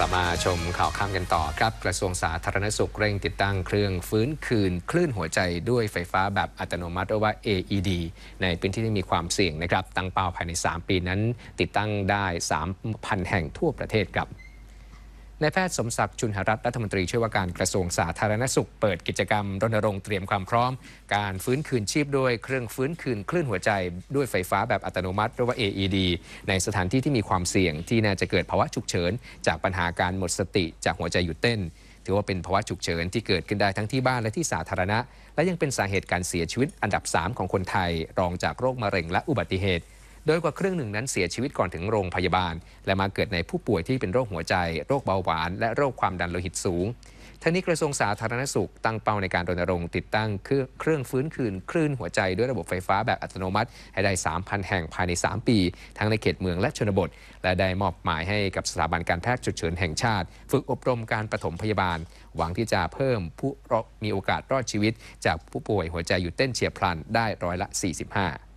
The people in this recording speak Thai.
กลับมาชมข่าวข้ามกันต่อครับ กระทรวงสาธารณสุขเร่งติดตั้งเครื่องฟื้นคืน คลื่นหัวใจด้วยไฟฟ้าแบบอัตโนมัติหรือว่า AED ในพื้นที่ที่มีความเสี่ยงนะครับ ตั้งเป้าภายใน 3 ปีนั้น ติดตั้งได้ 3,000 แห่งทั่วประเทศครับ นายแพทย์สมศักดิ์จุนหรัตน์รัฐมนตรีช่วยว่าการกระทรวงสาธารณสุข เปิดกิจกรรมรณรงค์เตรียมความพร้อม การฟื้นคืนชีพด้วยเครื่องฟื้นคืนคลื่นหัวใจ ด้วยไฟฟ้าแบบอัตโนมัติหรือว่า AED ในสถานที่ที่มีความเสี่ยงที่น่าจะเกิดภาวะฉุกเฉิน จากปัญหาการหมดสติจากหัวใจหยุดเต้น ถือว่าเป็นภาวะฉุกเฉินที่เกิดขึ้นได้ทั้งที่บ้านและที่สาธารณะ และยังเป็นสาเหตุการเสียชีวิตอันดับ 3 ของคนไทย รองจากโรคมะเร็งและอุบัติเหตุ โดยกว่าครึ่งหนึ่งนั้นเสียชีวิตก่อนถึงโรงพยาบาล และมาเกิดในผู้ป่วยที่เป็นโรคหัวใจ โรคเบาหวาน และโรคความดันโลหิตสูงทั้งนี้กระทรวงสาธารณสุขตั้งเป้าในการรณรงค์ติดตั้งเครื่องฟื้นคืนคลื่นหัวใจด้วยระบบไฟฟ้าแบบอัตโนมัติ ให้ได้ 3,000 แห่งภายใน 3 ปี ทั้งในเขตเมืองและชนบท และได้มอบหมายให้กับสถาบันการแพทย์ฉุกเฉินแห่งชาติ ฝึกอบรมการปฐมพยาบาล หวังที่จะเพิ่มผู้มีโอกาสรอดชีวิต จากผู้ป่วยหัวใจหยุดเต้นเฉียบพลันได้ร้อยละ 45